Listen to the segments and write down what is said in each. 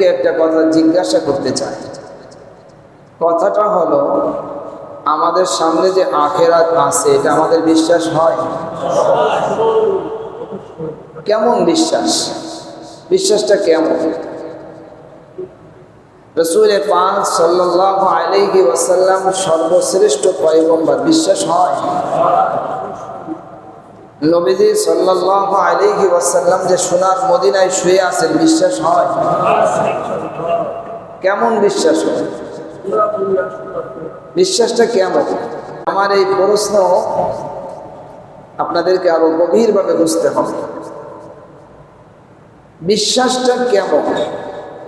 আপনাদেরকে একটা কথা জিজ্ঞাসা করতে চাই কথাটা হলো, আমাদের সামনে যে আখেরাত আছে, এটা আমাদের বিশ্বাস হয়? কেমন বিশ্বাস? বিশ্বাসটা কেমন? রসুল পাক সাল্লাহ আলাইহি ওয়াসাল্লাম সর্বশ্রেষ্ঠ পয়গম্বর, বিশ্বাস হয়? নবীজি সাল্লাহ আলাইহি ওয়াসাল্লাম যে সোনার মদিনায় শুয়ে আছেন, বিশ্বাস হয়? কেমন বিশ্বাস হয়? বিশ্বাসটা কেমন? আমার এই প্রশ্ন আপনাদেরকে আরও গভীরভাবে বুঝতে হবে। বিশ্বাসটা কেমন?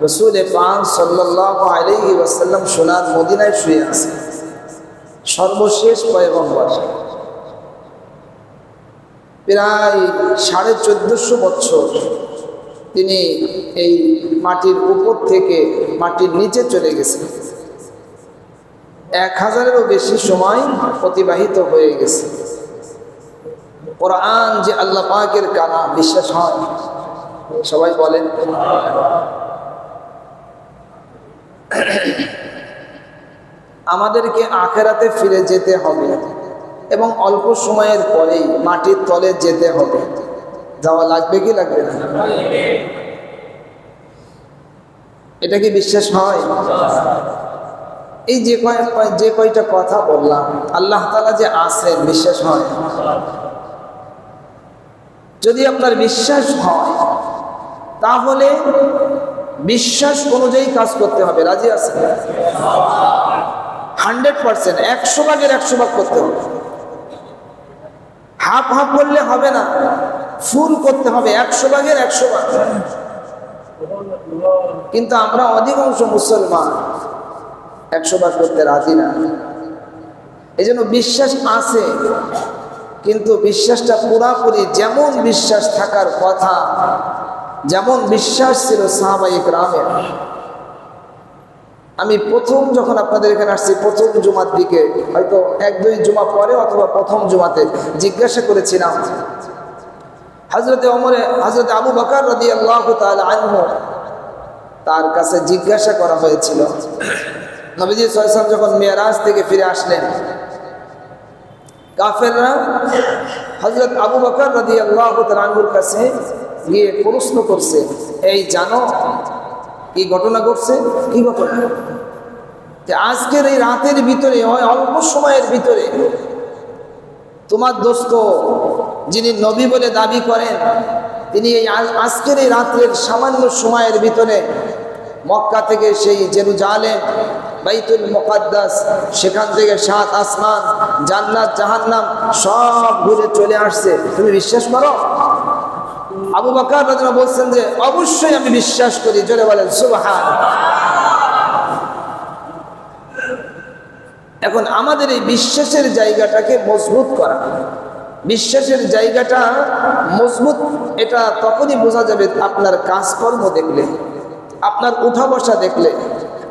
রসুল পাক সাল্লাহ আলাইহি ওয়াসাল্লাম সোনার মদিনায় শুয়ে আছে সর্বশেষ পয়গম্বর। প্রায় সাড়ে চোদ্দশো বছর তিনি এই মাটির উপর থেকে মাটির নিচে চলে গেছেন। এক হাজারেরও বেশি সময় অতিবাহিত হয়ে গেছে। কোরআন যে আল্লাহ পাকের কানা বিশ্বাস হয়? সবাই বলেন। আমাদেরকে আখেরাতে ফিরে যেতে হবে। এবং অল্প সময়ের পরেই মাটির তলে যেতে হবে। যাওয়া লাগবে কি লাগবে না? এটা কি বিশ্বাস হয়? এই যে কয় যে কয়টা কথা বললাম, আল্লাহ তালা যে আছেন, বিশ্বাস হয়? যদি আপনার বিশ্বাস হয়, তাহলে বিশ্বাস অনুযায়ী কাজ করতে হবে। রাজি আছে হান্ড্রেড পার্সেন্ট, একশো ভাগের একশো ভাগ করতে হবে। হাফ হাফ করলে হবে না। ফুল করতে হবে, একশো ভাগের একশো ভাগ। কিন্তু আমরা অধিকাংশ মুসলমান একশো ভাগ করতে রাজি না। এই জন্য বিশ্বাস আছে, কিন্তু বিশ্বাসটা পুরাপুরি যেমন বিশ্বাস থাকার কথা, যেমন বিশ্বাস ছিল সাহাবাহিক রামের আমি প্রথম যখন আপনাদের এখানে আসছি, প্রথম জুমার দিকে, হয়তো এক, দুই জুমা পরে অথবা প্রথম জুমাতে জিজ্ঞাসা করেছিলাম হাজরতে অমরে হাজরতে আবু বকার রদি আল্লাহ আনহ তার কাছে জিজ্ঞাসা করা হয়েছিল। নবীজি সাল্লাম যখন মেয়ারাজ থেকে ফিরে আসলেন, কাফেররা হজরত আবু বকর রদি আল্লাহ তালুর কাছে গিয়ে প্রশ্ন করছে, এই জানো কি ঘটনা ঘটছে, কি ঘটনা? যে আজকের এই রাতের ভিতরে, হয় অল্প সময়ের ভিতরে, তোমার দোস্ত যিনি নবী বলে দাবি করেন, তিনি এই আজকের এই রাত্রের সামান্য সময়ের ভিতরে মক্কা থেকে সেই জেরুজালেম, বাইতুল মোকাদ্দাস, সেখান থেকে সাত আসমান, জান্নাত, জাহান্নাম সব ঘুরে চলে আসছে। তুমি বিশ্বাস করো? আবু বাকার রাজনা বলছেন যে, অবশ্যই আমি বিশ্বাস করি, জোরে বলেন, সুবাহান। এখন আমাদের এই বিশ্বাসের জায়গাটাকে মজবুত করা। বিশ্বাসের জায়গাটা মজবুত, এটা তখনই বোঝা যাবে আপনার কাজকর্ম দেখলে, আপনার উঠা বসা দেখলে,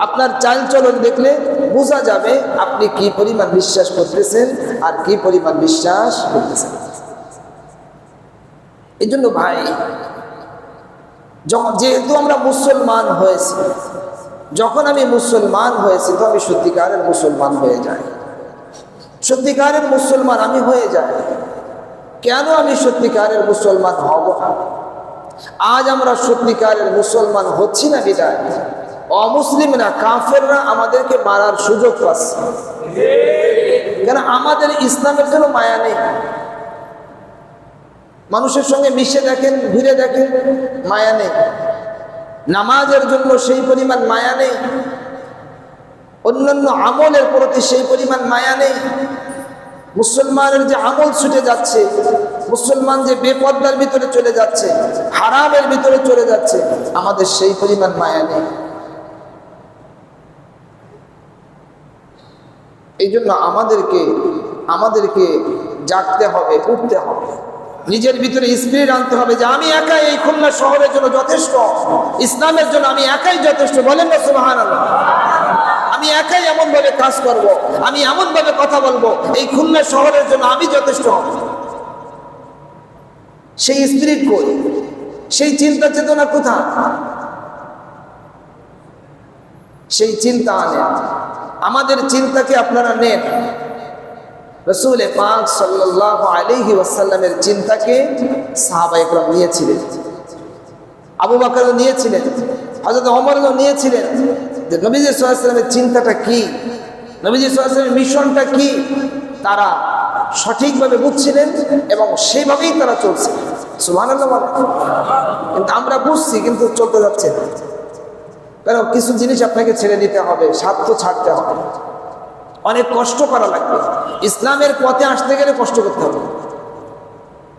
আপনার চালচলন দেখলে বোঝা যাবে আপনি কি পরিমাণ বিশ্বাস করতেছেন আর কি পরিমাণ বিশ্বাস করতেছেন। এই জন্য ভাই, যখন যেহেতু আমরা মুসলমান হয়েছি, যখন আমি মুসলমান হয়েছি, তো আমি সত্যিকারের মুসলমান হয়ে যাই। সত্যিকারের মুসলমান আমি হয়ে যাই। কেন আমি সত্যিকারের মুসলমান হব আজ আমরা সত্যিকারের মুসলমান হচ্ছি না বিদায়? অমুসলিমরা কাফেররা আমাদেরকে মারার সুযোগ পাচ্ছে। কেন আমাদের ইসলামের জন্য মায়া নেই? মানুষের সঙ্গে মিশে দেখেন, ঘুরে দেখেন, মায়া নেই। নামাজের জন্য সেই পরিমাণ মায়া নেই। অন্যান্য আমলের প্রতি সেই পরিমাণ মায়া নেই। মুসলমানের যে আমল ছুটে যাচ্ছে, মুসলমান যে বেপর্দার ভিতরে চলে যাচ্ছে, হারামের ভিতরে চলে যাচ্ছে, আমাদের সেই পরিমাণ মায়া নেই। এই জন্য আমাদেরকে আমাদেরকে জাগতে হবে, উঠতে হবে। নিজের ভিতরে স্পিরিট আনতে হবে যে আমি একাই এই খুলনা শহরের জন্য যথেষ্ট, ইসলামের জন্য আমি একাই যথেষ্ট। বলেন না সুবাহান আমি একাই এমন ভাবে কাজ করব। আমি এমন ভাবে কথা বলব, এই খুলনা শহরের জন্য আমি যথেষ্ট। সেই স্পিরিট কই? সেই চিন্তা চেতনা কোথা সেই চিন্তা আনেন আমাদের চিন্তাকে আপনারা নেন। রসুল পাক সাল্লাহ আলহি ওয়াসাল্লামের চিন্তাকে সাহাবা একরম নিয়েছিলেন। আবু বাকরও নিয়েছিলেন হজরত অমরও নিয়েছিলেন যে নবীজ সাল্লামের চিন্তাটা কি? নবীজ সাল্লামের মিশনটা কি? তারা সঠিকভাবে বুঝছিলেন এবং সেভাবেই তারা চলছে। সুবাহ কিন্তু আমরা বুঝছি, কিন্তু চলতে যাচ্ছে না। কারণ কিছু জিনিস আপনাকে ছেড়ে দিতে হবে, স্বার্থ ছাড়তে হবে। অনেক কষ্ট করা লাগবে। ইসলামের পথে আসতে গেলে কষ্ট করতে হবে।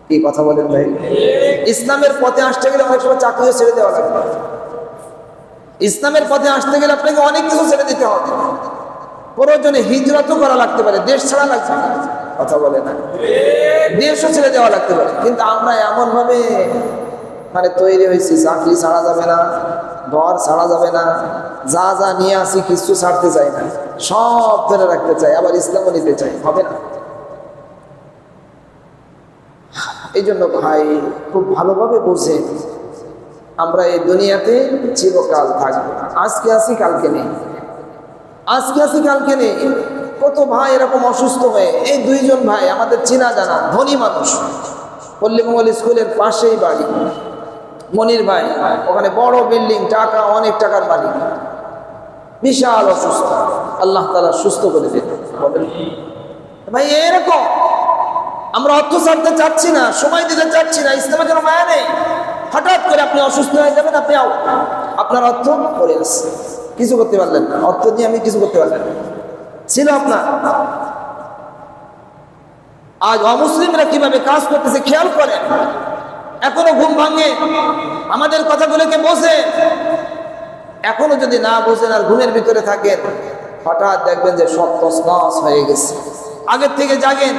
কি কথা বলেন ভাই? ইসলামের পথে আসতে গেলে অনেক সময় চাকরিও ছেড়ে দেওয়া লাগবে। ইসলামের পথে আসতে গেলে আপনাকে অনেক কিছু ছেড়ে দিতে হবে। প্রয়োজনে হিজরতও করা লাগতে পারে, দেশ ছাড়া লাগছে। কথা বলে না। দেশও ছেড়ে দেওয়া লাগতে পারে। কিন্তু আমরা এমন ভাবে মানে তৈরি হয়েছি, চাকরি ছাড়া যাবে না, ঘর ছাড়া যাবে না, যা যা নিয়ে আসি কিছু ছাড়তে চাই না, সব ধরে রাখতে চাই, আবার ইসলামও নিতে চাই, হবে না? এই জন্য ভাই, খুব ভালোভাবে বোঝে আমরা এই দুনিয়াতে চিরকাল থাকব আজকে আসি, কালকে নেই। আজকে আসি, কালকে নেই। কত ভাই এরকম অসুস্থ হয়ে, এই দুইজন ভাই আমাদের চেনা জানা, ধনী মানুষ পল্লীমঙ্গল স্কুলের পাশেই বাড়ি। মনির ভাই, ওখানে বড় বিল্ডিং, টাকা, অনেক টাকার মালিক। বিশাল অসুস্থ। আল্লাহ তালা সুস্থ করে বলেন, ভাই, এরকম আমরা অর্থ ছাড়তে চাচ্ছি না, সময় দিতে চাচ্ছি না, ইসলামের জন্য মায়া নেই। হঠাৎ করে আপনি অসুস্থ হয়ে যাবেন, আপনি আপনার অর্থ পড়ে আসছে কিছু করতে পারলেন না। অর্থ দিয়ে আমি কিছু করতে পারলেন না। ছিল আপনার। আজ অমুসলিমরা কীভাবে কাজ করতেছে, খেয়াল করেন। এখনও ঘুম ভাঙে। আমাদের কথাগুলোকে বোঝে। এখনও যদি না বোঝেন আর ঘুমের ভিতরে থাকেন, হঠাৎ দেখবেন যে সব তসনস হয়ে গেছে। আগের থেকে জাগেন,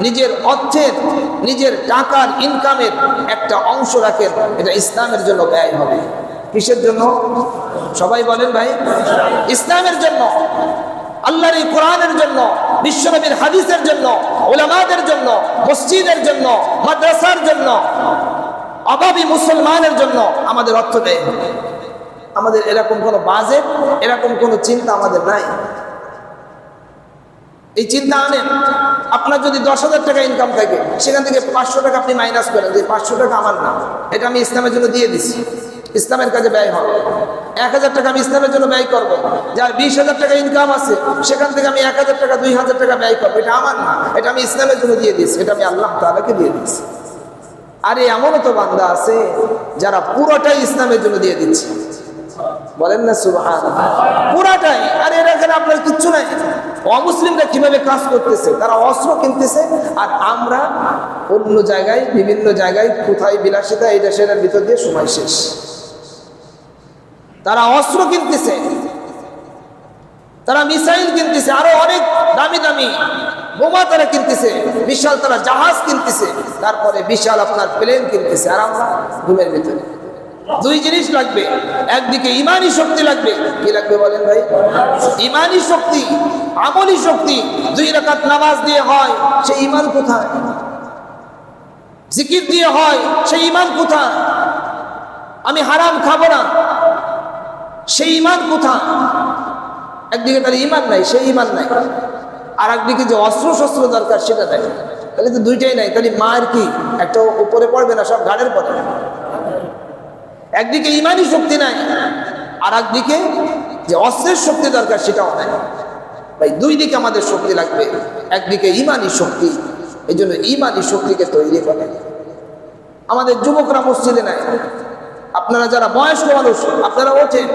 নিজের অর্থের, নিজের টাকার ইনকামের একটা অংশ রাখেন। এটা ইসলামের জন্য ব্যয় হবে। কিসের জন্য? সবাই বলেন ভাই। ইসলামের জন্য। আল্লাহর এই কোরআনের জন্য, বিশ্বনবীর হাদিসের জন্য, ওলামাদের জন্য, মসজিদের জন্য, মাদ্রাসার জন্য। অভাবী মুসলমানের জন্য আমাদের অর্থ দেয়। আমাদের এরকম কোনো বাজেট, এরকম কোনো চিন্তা আমাদের নাই। এই চিন্তা আনেন, আপনার যদি দশ হাজার টাকা ইনকাম থাকে, সেখান থেকে পাঁচশো টাকা আপনি মাইনাস করেন, যে পাঁচশো টাকা আমার না, এটা আমি ইসলামের জন্য দিয়ে দিছি। ইসলামের কাজে ব্যয় হবে এক হাজার টাকা আমি ইসলামের জন্য ব্যয় করব। যার বিশ হাজার টাকা ইনকাম আছে, সেখান থেকে আমি এক হাজার টাকা, দুই হাজার টাকা ব্যয় করব। এটা আমার না, এটা আমি ইসলামের জন্য দিয়ে দিয়েছি এটা আমি আল্লাহ তালাকে দিয়ে দিয়েছি আরে এমনও তো বান্দা আছে যারা পুরোটাই ইসলামের জন্য দিয়ে দিচ্ছে। বলেন না সুবহান পুরাটাই। আর এর এখানে আপনার কিচ্ছু নাই। অমুসলিমরা কীভাবে কাজ করতেছে? তারা অস্ত্র কিনতেছে আর আমরা অন্য জায়গায়, বিভিন্ন জায়গায়, কোথায় বিলাসিতা এটা সেটার ভিতর দিয়ে সময় শেষ। তারা অস্ত্র কিনতেছে। তারা মিসাইল কিনতেছে। আরও অনেক দামি দামি। বোমা তারা কিনতেছে, বিশাল তারা জাহাজ কিনতেছে, তারপরে বিশাল আপনার প্লেন কিনতেছে। আর আমরা ঘুমের ভিতরে। দুই জিনিস লাগবে, একদিকে ইমানি শক্তি লাগবে। কি লাগবে বলেন ভাই? ইমানি শক্তি, আমলি শক্তি, দুই রাকাত নামাজ দিয়ে হয় সেই ইমান কোথায়? জিকির দিয়ে হয় সেই ইমান কোথায়? আমি হারাম খাব না সেই ইমান কোথায়? একদিকে তার ইমান নাই সেই ইমান নাই। আর একদিকে যে অস্ত্র শস্ত্র দরকার সেটা নাই তাহলে তো দুইটাই নাই। তাহলে মায়ের কি? একটা উপরে পড়বে না, সব ঘাড়ের পরে একদিকে ইমানই শক্তি নাই আর একদিকে যে অস্ত্রের শক্তি দরকার সেটাও নাই। ভাই, দুই দিকে আমাদের শক্তি লাগবে, একদিকে ইমানি শক্তি। এই জন্য ইমানি শক্তিকে তৈরি করে। আমাদের যুবকরা মসজিদে নাই। আপনারা যারা বয়স্ক মানুষ, আপনারা ওঠেন।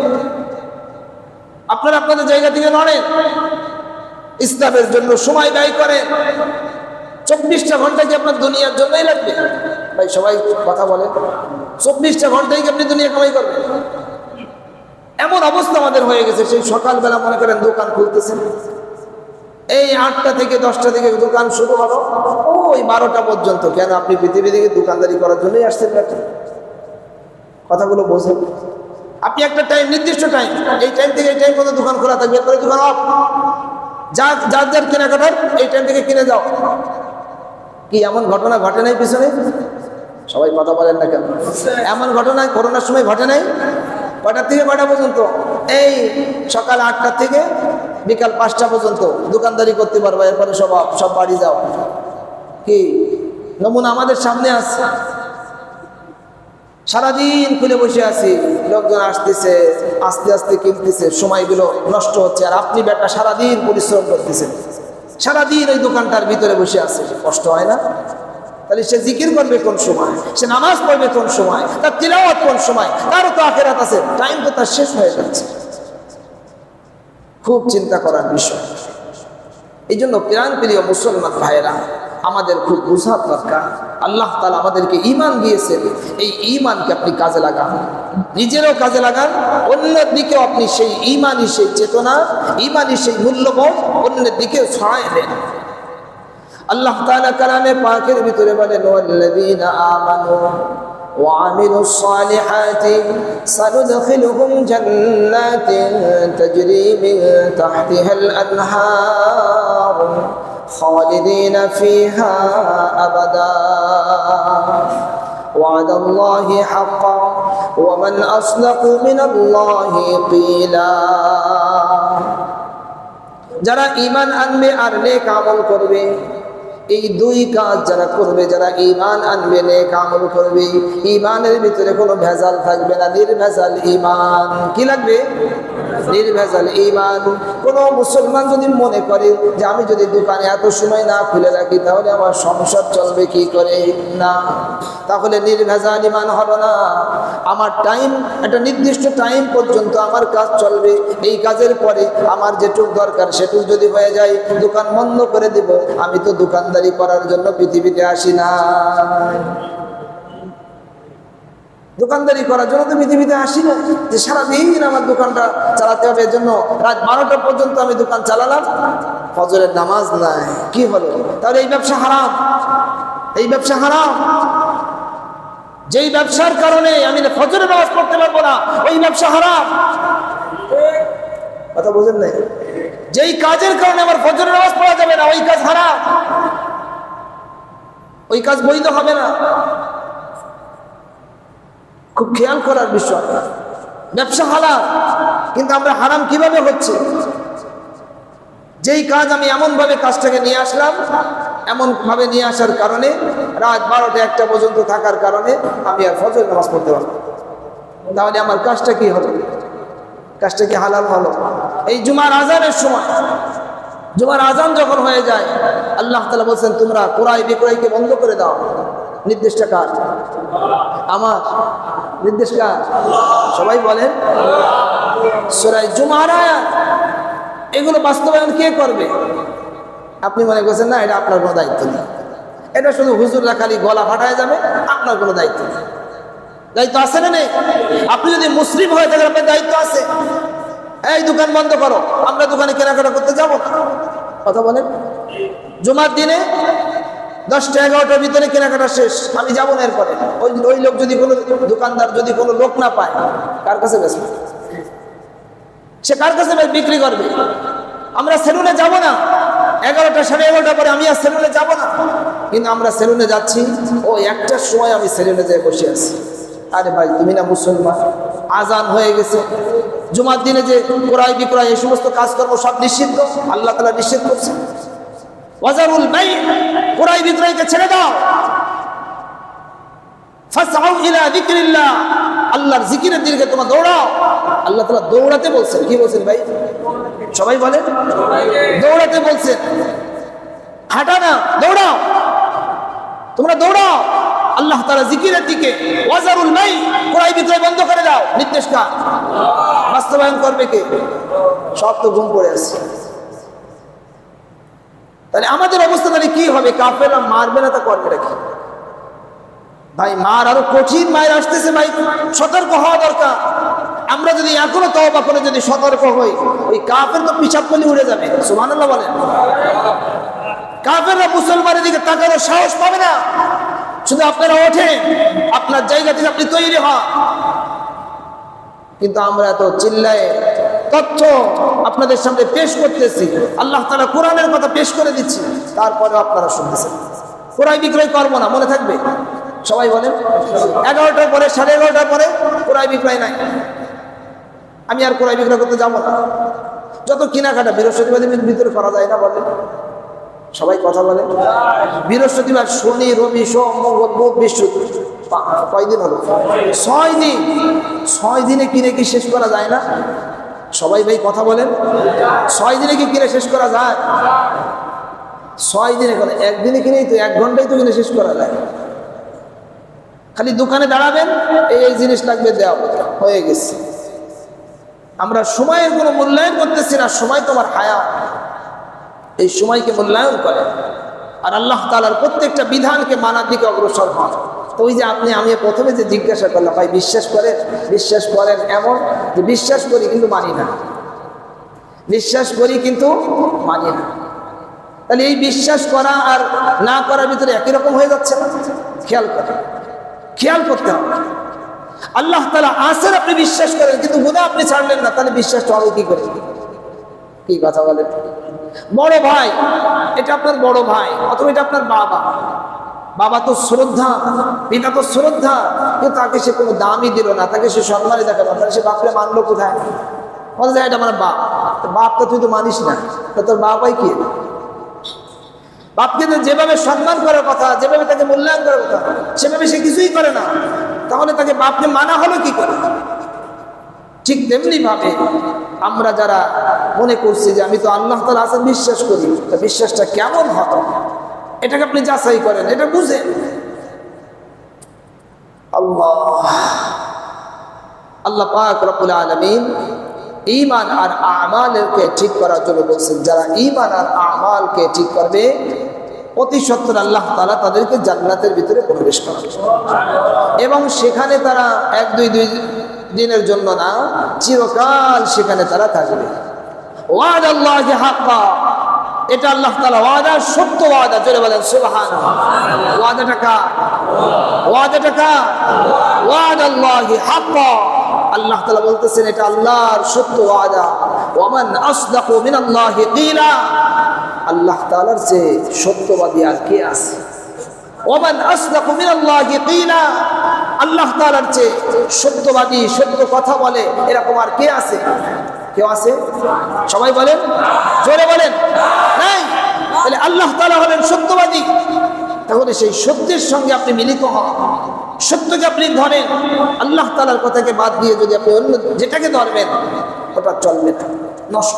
আপনারা আপনাদের জায়গা থেকে লড়েন ইসলামের জন্য সময় ব্যয় করেন চব্বিশটা ঘণ্টা কি আপনার দুনিয়ার জন্যই লাগবে? ভাই, সবাই কথা বলেন চব্বিশটা ঘন্টায় কি আপনি দুনিয়া কামাই করবেন? এমন অবস্থা আমাদের হয়ে গেছে, সেই সকালবেলা মনে করেন দোকান খুলতেছেন। এই আটটা থেকে দশটা থেকে দোকান শুরু হলো। ওই বারোটা পর্যন্ত। কেন আপনি পৃথিবী থেকে দোকানদারি করার জন্যই আসছেন কথাগুলো বোঝেন। আপনি একটা টাইম নির্দিষ্ট টাইম এই টাইম থেকে এই টাইম পর্যন্ত দোকান খোলা থাকবে, এরপরে দোকান অফ যার যার যার কেনাকাটার এই টাইম থেকে কিনে যাও কি, এমন ঘটনা ঘটে নাই পিছনে? সবাই কথা বলেন না কেন? এমন ঘটনা করোনার সময় ঘটে নাই? কটার থেকে কটা পর্যন্ত? এই সকাল আটটা থেকে বিকাল পাঁচটা পর্যন্ত। দোকানদারি করতে পারবা, এরপরে সব সব বাড়ি যাও। কি, নমুনা আমাদের সামনে আছে। সারাদিন খুলে বসে আছি, লোকজন আসতেছে, আস্তে আস্তে কিনতেছে, সময়গুলো নষ্ট হচ্ছে, আর আপনি বেটা সারাদিন পরিশ্রম করতেছেন। সারাদিন ওই দোকানটার ভিতরে বসে আছে, কষ্ট হয় না? তাহলে সে জিকির করবে কোন সময়? সে নামাজ পড়বে কোন সময়? তার তিলাওয়াত কোন সময়? তারও তো আখেরাত আছে টাইম তো তার শেষ হয়ে যাচ্ছে। খুব চিন্তা করার বিষয়। এই জন্য প্রাণ প্রিয় মুসলমান ভাইয়েরা আমাদের খুব বুঝার দরকার আল্লাহ তালা আমাদেরকে ইমান দিয়েছেন এই ইমানকে আপনি কাজে লাগান নিজেরও কাজে লাগান অন্যের দিকেও আপনি সেই ইমানই সেই চেতনা ইমানই সেই মূল্যবোধ অন্যের দিকেও ছড়ায় দেন আল্লাহ তাআলা কালামে পাকের ভিতরে বলেন ওয়াল্লাযীনা আমানু وعملوا الصالحات سندخلهم جنات تجري من تحتها الأنهار خالدين فيها أبدا وعد الله حقا ومن أصدق من الله قيلا যারা ইমান আনবে আর নেক আমল করবে এই দুই কাজ যারা করবে, যারা ইমান আনবে, নেক আমল করবে ইমানের ভিতরে কোনো ভেজাল থাকবে না, নির্ভেজাল ইমান কি লাগবে? নির্ভেজাল ইমান কোনো মুসলমান যদি মনে করে যে আমি যদি দোকানে এত সময় না খুলে রাখি, তাহলে আমার সংসার চলবে কি করে? না। তাহলে নির্ভেজাল ইমান হবে না। আমার টাইম, একটা নির্দিষ্ট টাইম পর্যন্ত আমার কাজ চলবে। এই কাজের পরে আমার যেটুক দরকার, সেটুক যদি হয়ে যায়, দোকান বন্ধ করে দিব, আমি তো দোকানদারি করার জন্য পৃথিবীতে আসি না। দোকানদারি করার জন্য তো পৃথিবীতে আসি না। যে সারাদিন আমার দোকানটা চালাতে হবে এর জন্য রাত বারোটা পর্যন্ত আমি দোকান চালালাম। ফজরের নামাজ নাই। কি হলো? তাহলে এই ব্যবসা হারাম। এই ব্যবসা হারাম। যেই ব্যবসার কারণে আমি ফজরের নামাজ পড়তে পারব না, ওই ব্যবসা হারাম। কথা বুঝেন নাই? যেই কাজের কারণে আমার ফজরের নামাজ পড়া যাবে না, ওই কাজ হারাম। ওই কাজ বৈধ হবে না। খুব খেয়াল করার বিষয়। ব্যবসা হালাল, কিন্তু আমরা হারাম কীভাবে হচ্ছে? যেই কাজ আমি এমনভাবে কাজটাকে নিয়ে আসলাম, এমনভাবে নিয়ে আসার কারণে, রাত বারোটা একটা পর্যন্ত থাকার কারণে আমি আর ফজর নামাজ পড়তে পারব তাহলে আমার কাজটা কি হবে? কাজটা কি হালাল হলো এই জুমার আজানের সময় জুমার আজান যখন হয়ে যায়, আল্লাহ তালা বলছেন, তোমরা ক্রয় বিক্রয়কে বন্ধ করে দাও। নির্দিষ্ট কাজ। আমার নির্দেশ কাজ। সবাই বলেন সোরাই জুমার এগুলো বাস্তবায়ন কে করবে? আপনি মনে করছেন, না, এটা আপনার কোনো দায়িত্ব নেই। এটা শুধু হুজুররা খালি গলা ফাটায় যাবে, আপনার কোনো দায়িত্ব নেই। দায়িত্ব আছে না নেই? আপনি যদি মুসলিম হয়ে থাকেন, আপনার দায়িত্ব আছে। এই দোকান বন্ধ করো, আমরা দোকানে কেনাকাটা করতে যাব। কথা বলেন? জুমার দিনে দশটা এগারোটার ভিতরে কেনাকাটা শেষ, আমি যাব না এরপরে। ওই ওই লোক যদি কোনো দোকানদার যদি কোনো লোক না পায়, কার কাছে বেসবে সে কার কাছে বিক্রি করবে? আমরা সেলুনে যাব না। এগারোটা সাড়ে এগারোটা পরে আমি আর সেলুনে যাব না। কিন্তু আমরা সেলুনে যাচ্ছি, ও একটার সময় আমি সেলুনে যেয়ে বসে আছি। আরে ভাই, তুমি না মুসলমান? আজান হয়ে গেছে। জুমার দিনে যে ক্রয় বিক্রয়, এই সমস্ত কাজকর্ম সব নিষিদ্ধ। আল্লাহ তালা নিষেধ করছে। ওয়াজারুল বাই ক্রয় বিক্রয়কে ছেড়ে দাও। আল্লাহর দিকে তোমরা দৌড়াও। আল্লাহ দৌড়াতে কি বলছেন ভাই? সবাই বলেন। দৌড়াতে দৌড়াও। তোমরা দৌড়াও। আল্লাহ জিকিরের দিকে বিক্রয় বন্ধ করে দাও। নির্দেশ বাস্তবায়ন করবে কে? সব তো ঘুম পড়ে আছে। তাহলে আমাদের অবস্থা তাহলে কি হবে? কাফেরা মারবে না তা করবে নাকি? ভাই, মার আরও কঠিন মায়ের আসতেছে ভাই, সতর্ক হওয়া দরকার। আমরা যদি এখনও তওবা করে যদি সতর্ক হই, ওই কাফের তো পিছাব করলে উড়ে যাবে। সুবহানাল্লাহ বলেন। কাফেররা মুসলমানের দিকে তাকানোর সাহস পাবে না। শুধু আপনারা ওঠেন, আপনার জায়গা থেকে আপনি তৈরি হন। কিন্তু আমরা তো চিল্লায় তথ্য আপনাদের সামনে পেশ করতেছি। আল্লাহ তালা কোরআনের কথা পেশ করে দিচ্ছি। তারপরে আপনারা শুনতেছেন। ক্রয় বিক্রয় করব না, মনে থাকবে? সবাই বলেন, এগারোটার পরে, সাড়ে এগারোটার পরে ক্রয় বিক্রয় নাই। আমি আর ক্রয় বিক্রয় করতে যাব না। যত কেনাকাটা, বৃহস্পতিবার দিনের ভিতরে করা যায় না বলে সবাই কথা বলে বৃহস্পতিবার শনি, রবি, সোম, মঙ্গল, বুধ পা- কয়দিন হলো? ছয় দিন। ছয় দিনে কিনে কি শেষ করা যায় না? সবাই ভাই কথা বলেন। ছয় দিনে কি কিনে শেষ করা যায়? ছয় দিনে একদিনে কিনেই তো, এক ঘন্টায় তো কিনে শেষ করা যায়। খালি দোকানে দাঁড়াবেন, এই এই জিনিস লাগবে দেওয়া হয়ে গেছে। আমরা সময়ের কোনো মূল্যায়ন করতেছি না, সময় তোমার হায়া। এই সময়কে মূল্যায়ন করে। আর আল্লাহ তালার প্রত্যেকটা বিধানকে মানার দিকে অগ্রসর হন। তো ওই যে আপনি, আমি প্রথমে যে জিজ্ঞাসা করলাম, ভাই বিশ্বাস করেন বিশ্বাস করেন এমন? যে বিশ্বাস করি কিন্তু মানি না। বিশ্বাস করি কিন্তু মানি না। তাহলে এই বিশ্বাস করা আর না করার ভিতরে একই রকম হয়ে যাচ্ছে না? খেয়াল করে। খেয়াল করতে হবে। আল্লাহ তালা আসের আপনি বিশ্বাস করেন, কিন্তু গুণা আপনি ছাড়লেন না, তাহলে বিশ্বাসটা হবে কি করে? কি কথা বলেন? বড় ভাই, এটা আপনার বড় ভাই, অথবা এটা আপনার বাবা। বাবা তো শ্রদ্ধা, পিতা তো শ্রদ্ধা, কিন্তু তাকে সে কোনো দামই দিল না। তাকে সে সম্মানই দেখাল তাহলে সে বাপরে মানলো কোথায়? বলে যায় এটা আমার বাপ। বাপ তো তুই তো মানিস না। তা তোর বাবাই কি? বাপকে তো যেভাবে সম্মান করার কথা, যেভাবে তাকে মূল্যায়ন করার কথা, সেভাবে সে কিছুই করে না। তাহলে তাকে বাপকে মানা হলো কি করে? ঠিক তেমনি ভাবে আমরা যারা মনে করছি যে আমি তো আল্লাহ তালা আছেন বিশ্বাস করি, তা বিশ্বাসটা কেমন হতো এটাকে আপনি যাচাই করেন, এটা বুঝেন। আল্লাহ। আল্লাহ পাক রব্বুল আলমিন ইমান আর আমালকে ঠিক করার জন্য বলছেন, যারা ইমান আর আমালকে ঠিক করবে, অতি সত্তর আল্লাহ তালা তাদেরকে জান্নাতের ভিতরে প্রবেশ করাবে। এবং সেখানে তারা এক, দুই দুই দিনের জন্য না, চিরকাল সেখানে তারা থাকবে। ওয়াদ আল্লাহ হাক্কা। এটা আল্লাহ তালা ওয়াদা সত্য ওয়াদা চলে বলেন সুবাহান ওয়াদাটা টাকা ওয়াদাটা টাকা ওয়াদ আল্লাহ হাক্কা। আল্লাহ তালা বলতেছেন এটা আল্লাহর সত্য ওয়াদা। ওমান আসদাকু মিনাল্লাহি কিলা। আল্লাহ তাআলার যে সত্যবাদী আর কে আছে? ওমান আসদাকু মিনাল্লাহি কিলা। আল্লাহ তাআলার যে সত্যবাদী সত্য কথা বলে এরকম আর কে আছে? কেউ আছে? সবাই বলেন। জোরে বলেন। নাই? তাহলে আল্লাহ তালা হলেন সত্যবাদী। তাহলে সেই সত্যের সঙ্গে আপনি মিলিত হন। সত্যকে আপনি ধরেন। আল্লাহ তালার কথাকে বাদ দিয়ে যদি আপনি অন্য যেটাকে ধরবেন, ওটা চলবে না। নষ্ট।